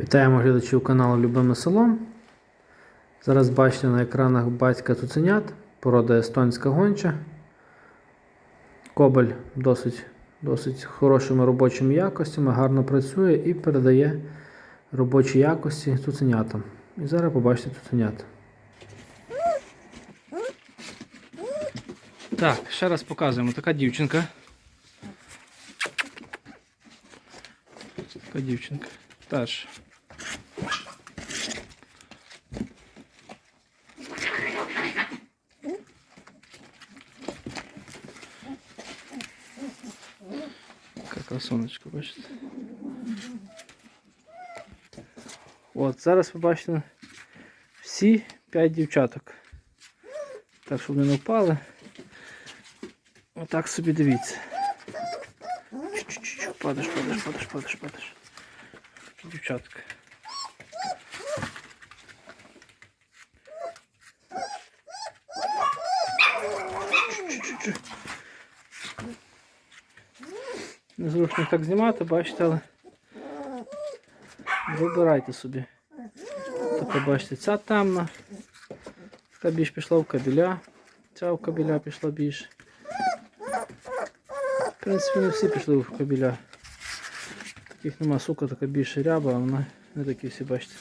Вітаємо глядачів каналу Любиме село. Зараз бачите на екранах батька цуценят, порода естонська гонча. Кобель досить, досить хорошими робочими якостями, гарно працює і передає робочі якості цуценятам. І зараз побачите цуценят. Так, ще раз показуємо. Така дівчинка. Така дівчинка. Теж. Така бачите. От, зараз ви бачите всі 5 дівчаток. Так, щоб вони не впали. Отак собі дивіться. Чу-чу-чу, Падаш, падаш, падаш, падаш, падаш. Дівчатка. Незручно так знімати, бачите, але вибирайте собі. Така бачите, ця темна, така більш пішла в кабіля, ця в кабіля пішла більше. В принципі, не всі пішли в кабіля. Таких нема, сука, така більше ряба, а вона не такі всі, бачите.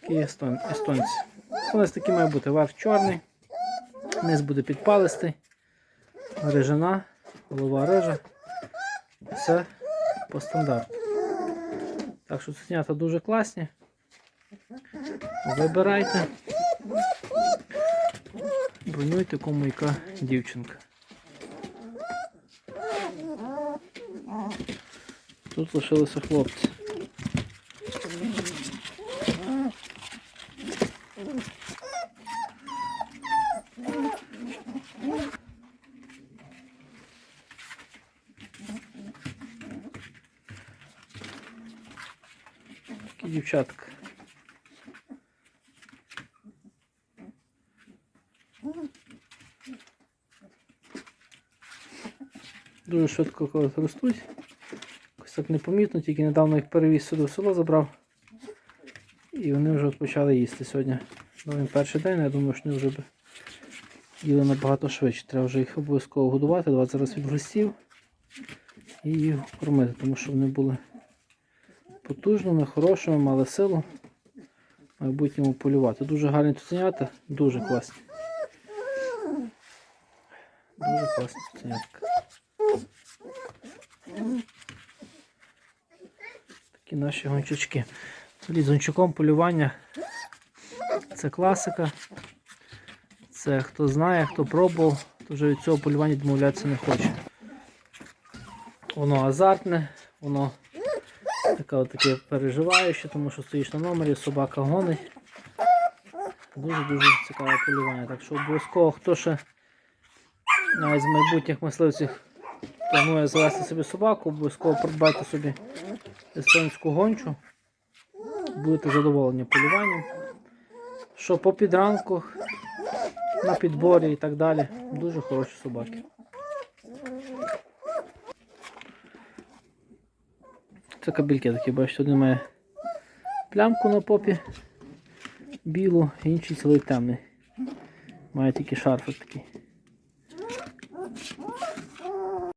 Такі естон, естонці. У нас такі має бути верх чорний, низ буде підпалистий, рижана, голова рижа. Все по стандарту. Так що цуценята дуже класні. Вибирайте. Бронюйте кому яка дівчинка. Тут лишилися хлопці. Такі дівчатка. Дуже швидко коли ростуть. Якось так непомітно, тільки недавно їх перевіз сюди в село забрав. І вони вже почали їсти сьогодні. Ну, перший день, я думаю, що вони вже б їли набагато швидше. Треба вже їх обов'язково годувати, давати зараз від гостів і їх кормити, тому що вони були потужними, хорошими, мали силу в майбутньому полювати. Дуже гарні цуценята, дуже класні. Дуже класні цуценятка. Такі наші. Взагалі, з гончаком полювання це класика. Це хто знає, хто пробував, то вже від цього полювання відмовлятися не хоче. Воно азартне, воно таке таке переживаюче, тому що стоїш на номері, собака гонить. Дуже-дуже цікаве полювання. Так що обов'язково хто ще навіть з майбутніх мисливців планує завести собі собаку, обов'язково придбайте собі естонську гончу. Будете задоволені полюванням. Що по підранках, на підборі і так далі. Дуже хороші собаки. Це кабельки такі, бачите, один має плямку на попі білу, інший цілий темний. Має тільки шарфик такий.